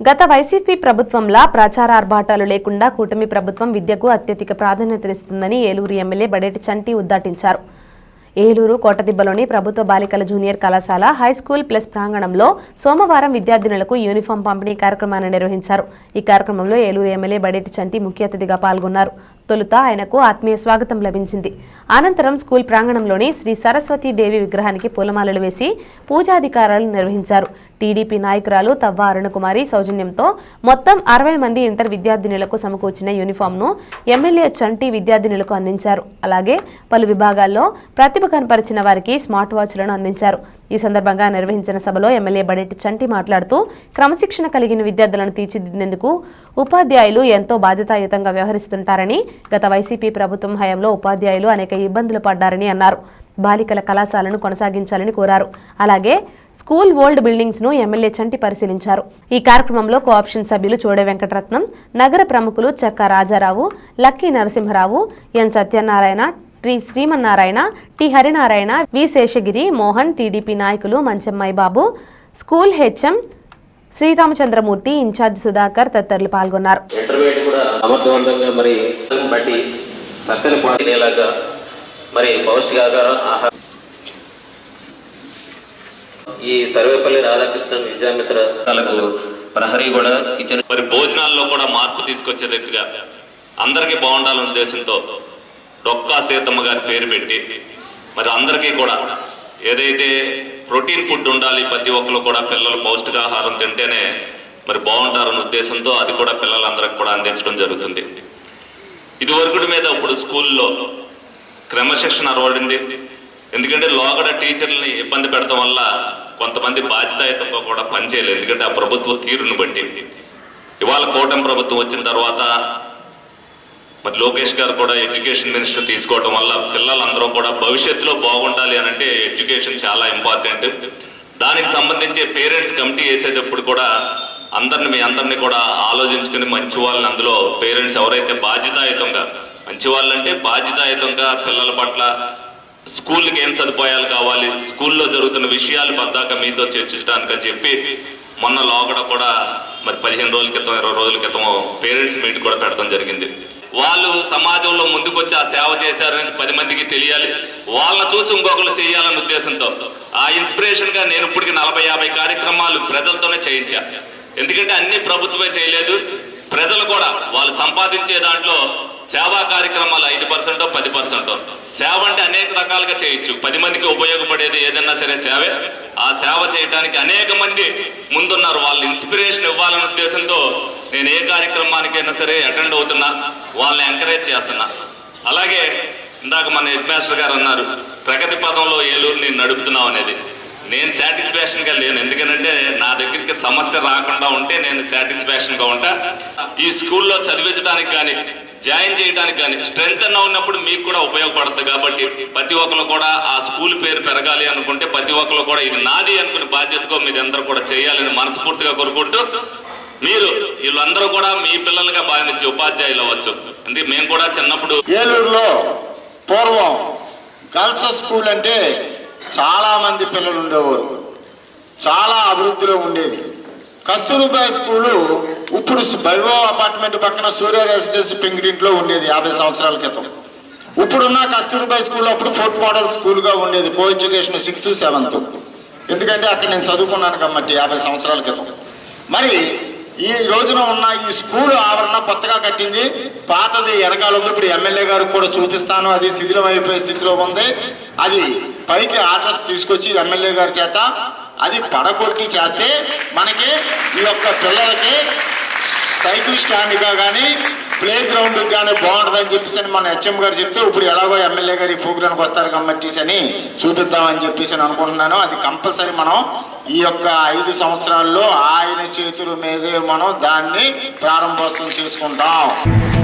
గత వైసీపీ ప్రభుత్వంలా ప్రచారార్భాటాలు లేకుండా కూటమి ప్రభుత్వం విద్యకు అత్యధిక ప్రాధాన్యతనిస్తుందని ఏలూరు ఎమ్మెల్యే బడేటి చంటి ఉద్ఘాటించారు ఏలూరు కోటదిబ్బలోని ప్రభుత్వ బాలికల జూనియర్ కళాశాల హైస్కూల్ ప్లస్ ప్రాంగణంలో సోమవారం విద్యార్థినులకు యూనిఫామ్ పంపిణీ కార్యక్రమాన్ని నిర్వహించారు. ఈ కార్యక్రమంలో ఏలూరు ఎమ్మెల్యే బడేటి చంటి ముఖ్య అతిథిగా పాల్గొన్నారు. తొలుత ఆయనకు ఆత్మీయ స్వాగతం లభించింది. అనంతరం స్కూల్ ప్రాంగణంలోని శ్రీ సరస్వతీ దేవి విగ్రహానికి పూలమాలలు వేసి పూజాధికారాలు నిర్వహించారు. టీడీపీ నాయకురాలు తవ్వ అరుణకుమారి సౌజన్యంతో మొత్తం అరవై మంది ఇంటర్ విద్యార్థినులకు సమకూర్చిన యూనిఫామ్ను ఎమ్మెల్యే చంటి విద్యార్థినులకు అందించారు. అలాగే పలు విభాగాల్లో ప్రతిభ కనపరిచిన వారికి స్మార్ట్ వాచ్లను అందించారు. ఈ సందర్భంగా నిర్వహించిన సభలో ఎమ్మెల్యే బడెట్టి చంటి మాట్లాడుతూ క్రమశిక్షణ కలిగిన విద్యార్థులను తీర్చిదిద్దేందుకు ఉపాధ్యాయులు ఎంతో బాధ్యతాయుతంగా వ్యవహరిస్తుంటారని గత వైసీపీ ప్రభుత్వం హయాంలో ఉపాధ్యాయులు అనేక ఇబ్బందులు పడ్డారని అన్నారు. బాలికల కళాశాలను కొనసాగించాలని కోరారు. అలాగే స్కూల్ ఓల్డ్ బిల్డింగ్స్ను ఎమ్మెల్యే చంటి పరిశీలించారు. ఈ కార్యక్రమంలో కోఆప్షన్ సభ్యులు చోడే వెంకటరత్నం నగర ప్రముఖులు Chekka Rajarao Lucky Narasimharao N Satyanarayana T Sreemannarayana T Harinarayana V Seshagiri Mohan TDP నాయకులు మంచమ్మాయి Babu school HM Sriramachandramurthy incharge Sudhakar తదితరులు పాల్గొన్నారు. ఇంటర్మీడియట్ కూడా సమర్థవంతంగా మరి బట్టి చక్కని పాటినేలాగా మరి పౌష్టికాహారం ఆహారం ఈ సర్వేపల్లి రాధాకృష్ణన్ విద్యామిత్ర ప్రహరీ కూడా కిచెన్ మరి భోజనాల్లో కూడా మార్పు తీసుకొచ్చేటట్టుగా అందరికీ బాగుండాలనే ఉద్దేశంతో డొక్కా సీతమ్మ గారి పేరు పెట్టి మరి అందరికీ కూడా ఏదైతే ప్రోటీన్ ఫుడ్ ఉండాలి ప్రతి ఒక్కరు కూడా పిల్లలు పౌష్టికాహారం తింటేనే మరి బాగుంటారన్న ఉద్దేశంతో అది కూడా పిల్లలందరికీ కూడా అందించడం జరుగుతుంది. ఇదివరకుడి మీద ఇప్పుడు స్కూల్లో క్రమశిక్షణ అరవడింది ఎందుకంటే లోగడ టీచర్లని ఇబ్బంది పెడటం వల్ల కొంతమంది బాధ్యతాయుతంగా కూడా పనిచేయలేదు. ఎందుకంటే ఆ ప్రభుత్వ తీరును బట్టి. ఇవాళ కూటమి ప్రభుత్వం వచ్చిన తర్వాత మరి లోకేష్ గారు కూడా ఎడ్యుకేషన్ మినిస్టర్ తీసుకోవడం వల్ల పిల్లలందరూ కూడా భవిష్యత్తులో బాగుండాలి అని అంటే ఎడ్యుకేషన్ చాలా ఇంపార్టెంట్. దానికి సంబంధించి పేరెంట్స్ కమిటీ వేసేటప్పుడు కూడా అందరిని మీ అందరినీ కూడా ఆలోచించుకుని మంచి వాళ్ళని అందులో పేరెంట్స్ ఎవరైతే బాధ్యతాయుతంగా మంచి వాళ్ళంటే బాధ్యతాయుతంగా పిల్లల పట్ల స్కూల్కి ఏం సదుపాయాలు కావాలి స్కూల్లో జరుగుతున్న విషయాలు పద్దాక మీతో చర్చించడానికి అని చెప్పి మొన్న లోగడ కూడా మరి పదిహేను రోజుల క్రితం ఇరవై రోజుల క్రితం పేరెంట్స్ మీట్ కూడా పెట్టడం జరిగింది. వాళ్ళు సమాజంలో ముందుకొచ్చి ఆ సేవ చేశారని పది మందికి తెలియాలి. వాళ్ళని చూసి ఇంకొకరు చేయాలనే ఉద్దేశంతో. ఆ ఇన్స్పిరేషన్గా నేను ఇప్పటికి నలభై యాభై కార్యక్రమాలు ప్రజలతోనే చేయించా. ఎందుకంటే అన్ని ప్రభుత్వమే చేయలేదు. ప్రజలు కూడా వాళ్ళు సంపాదించే దాంట్లో సేవా కార్యక్రమాలు ఐదు పర్సెంట్ పది పర్సెంట్. సేవ అంటే అనేక రకాలుగా చేయొచ్చు. పది మందికి ఉపయోగపడేది ఏదైనా సరే సేవే. ఆ సేవ చేయడానికి అనేక మంది ముందున్నారు. వాళ్ళు ఇన్స్పిరేషన్ ఇవ్వాలనే ఉద్దేశంతో నేను ఏ కార్యక్రమానికైనా సరే అటెండ్ అవుతున్నా వాళ్ళని ఎంకరేజ్ చేస్తున్నా. అలాగే ఇందాక మన హెడ్ మాస్టర్ గారు అన్నారు ప్రగతి పదంలో ఏలూరుని నడుపుతున్నావు అనేది. నేను సాటిస్ఫాక్షన్గా లేను ఎందుకంటే నా దగ్గరికి సమస్య రాకుండా ఉంటే నేను సాటిస్ఫాక్షన్గా ఉంటా. ఈ స్కూల్లో చదివించడానికి కానీ జాయిన్ చేయడానికి కానీ స్ట్రెంత్ అన్న ఉన్నప్పుడు మీకు కూడా ఉపయోగపడుతుంది కాబట్టి ప్రతి ఒక్కరు కూడా ఆ స్కూల్ పేరు పెరగాలి అనుకుంటే ప్రతి ఒక్కరు కూడా ఇది నాది అనుకునే బాధ్యతగా మీరు అందరూ కూడా చేయాలని మనస్ఫూర్తిగా కోరుకుంటూ మీరు వీళ్ళందరూ కూడా మీ పిల్లలుగా భావించే ఉపాధ్యాయులు అవ్వచ్చు. అంటే మేము కూడా చిన్నప్పుడు ఏలూరులో పూర్వం గర్ల్స్ స్కూల్ అంటే చాలా మంది పిల్లలు ఉండేవారు. చాలా అభివృద్ధిలో ఉండేది. కస్తూరుబాయ్ స్కూలు ఇప్పుడు బైవో అపార్ట్మెంట్ పక్కన సూర్య రెసిడెన్సీ పెంగిడింట్లో ఉండేది యాభై సంవత్సరాల క్రితం. ఇప్పుడున్న కస్తూరుబాయ్ స్కూల్ అప్పుడు ఫోర్త్ మోడల్ స్కూల్గా ఉండేది కో ఎడ్యుకేషన్ సిక్స్త్ సెవెంత్. ఎందుకంటే అక్కడ నేను చదువుకున్నాను కాబట్టి యాభై సంవత్సరాల క్రితం. మరి ఈ రోజున ఉన్న ఈ స్కూల్ ఆవరణ కొత్తగా కట్టింది. పాతది వెనకాల ఉంది. ఇప్పుడు ఎమ్మెల్యే గారికి కూడా చూపిస్తాను. అది శిథిలం అయిపోయే స్థితిలో ఉంది. అది పైకి ఆర్డర్స్ తీసుకొచ్చి ఎమ్మెల్యే గారి చేత అది పడగొట్టి చేస్తే మనకి ఈ యొక్క పిల్లలకి సైకిల్ స్టాండ్గా కానీ ప్లే గ్రౌండ్ కానీ బాగుంటుందని చెప్పేసి అని మన హెచ్ఎం గారు చెప్తే ఇప్పుడు ఎలాగో ఎమ్మెల్యే గారు ఈ ప్రోగ్రామ్కి వస్తారు కాబట్టి అని చూపిద్దామని చెప్పేసి అని అనుకుంటున్నాను. అది కంపల్సరీ మనం ఈ యొక్క ఐదు సంవత్సరాల్లో ఆయన చేతుల మీదే మనం దాన్ని ప్రారంభోత్సవం చేసుకుంటాం.